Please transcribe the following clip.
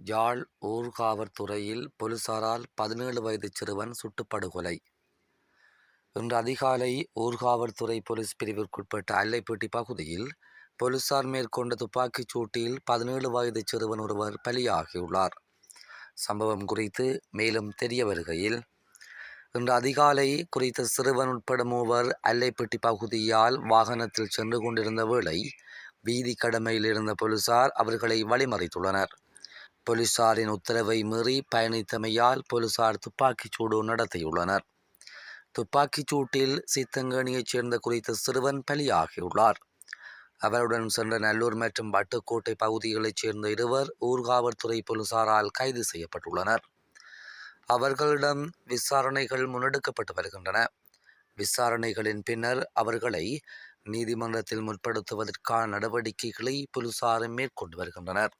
யாழ் ஊர்காவற்துறையில் பொலிசாரால் பதினேழு வயது சிறுவன் சுட்டுப்படுகொலை. இன்று அதிகாலை ஊர்காவற்துறை போலீஸ் பிரிவிற்குட்பட்ட அல்லைப்பேட்டி பகுதியில் போலீசார் மேற்கொண்ட துப்பாக்கிச் சூட்டில் பதினேழு வயது சிறுவன் ஒருவர் பலியாகியுள்ளார். சம்பவம் குறித்து மேலும் தெரிய வருகையில் இன்று அதிகாலை குறித்த சிறுவன் உட்பட மூவர் அல்லைப்பட்டி பகுதியால் வாகனத்தில் சென்று கொண்டிருந்த வேளை வீதி கடமையில் இருந்த போலீசார் அவர்களை வழிமறைத்துள்ளனர். போலீசாரின் உத்தரவை மீறி பயணித்தமையால் போலீசார் துப்பாக்கிச் சூடு நடத்தியுள்ளனர். துப்பாக்கிச் சூட்டில் சித்தங்கணியைச் சேர்ந்த குறித்த சிறுவன் பலியாகியுள்ளார். அவருடன் சென்ற நல்லூர் மற்றும் வட்டுக்கோட்டை பகுதிகளைச் சேர்ந்த இருவர் ஊர்காவல்துறை போலீசாரால் கைது செய்யப்பட்டுள்ளனர். அவர்களிடம் விசாரணைகள் முன்னெடுக்கப்பட்டு வருகின்றன. விசாரணைகளின் பின்னர் அவர்களை நீதிமன்றத்தில் முற்படுத்துவதற்கான நடவடிக்கைகளை போலீசாரும் மேற்கொண்டு வருகின்றனர்.